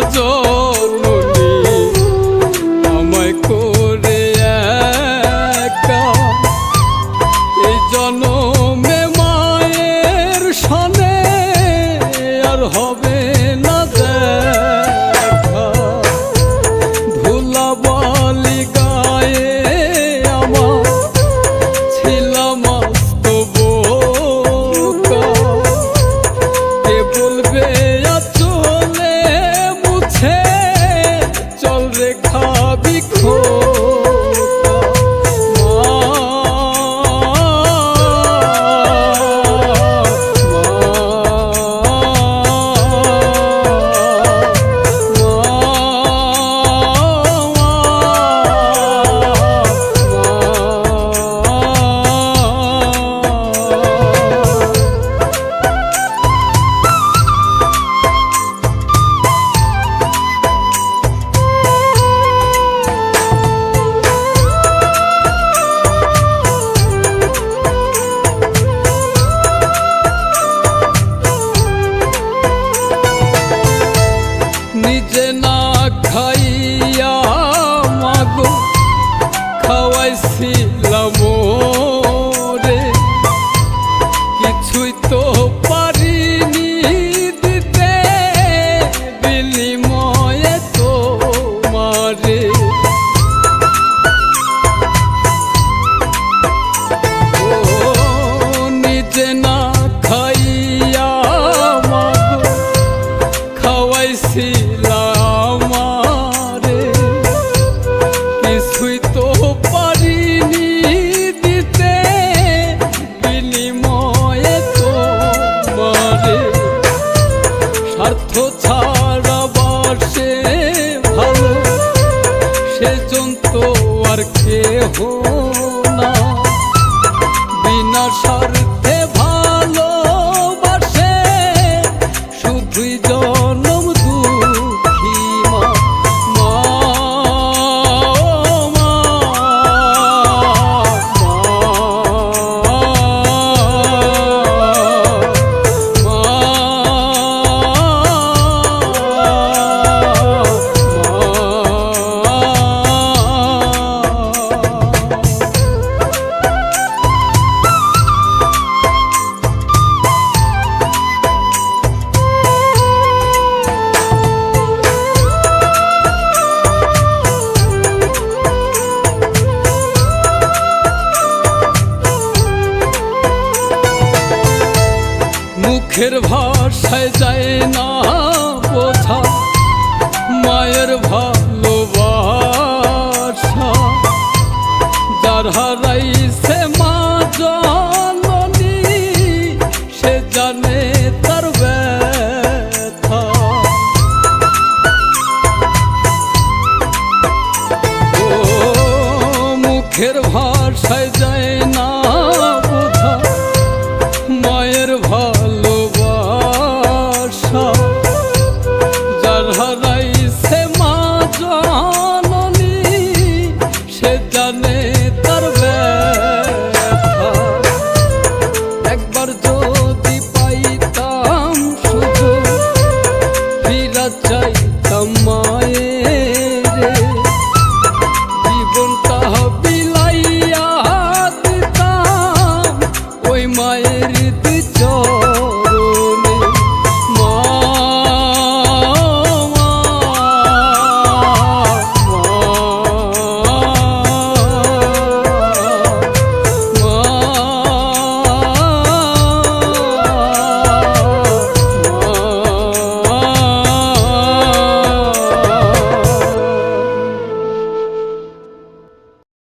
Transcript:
Bhajan Big Then I ভালোবাসে ভালো সেজন তো আর না। বিনা স্বার্থ মুখের ভাষায় যায় না কোথা, মায়ের ভালোবাসা। যার হারাইছে মা জননী, সে জানে তার ব্যথা। ও মুখের ভাষায় যায় সময়ের জীবনটা বিলাইয়া দিতাম ওই মায়ের দিচয়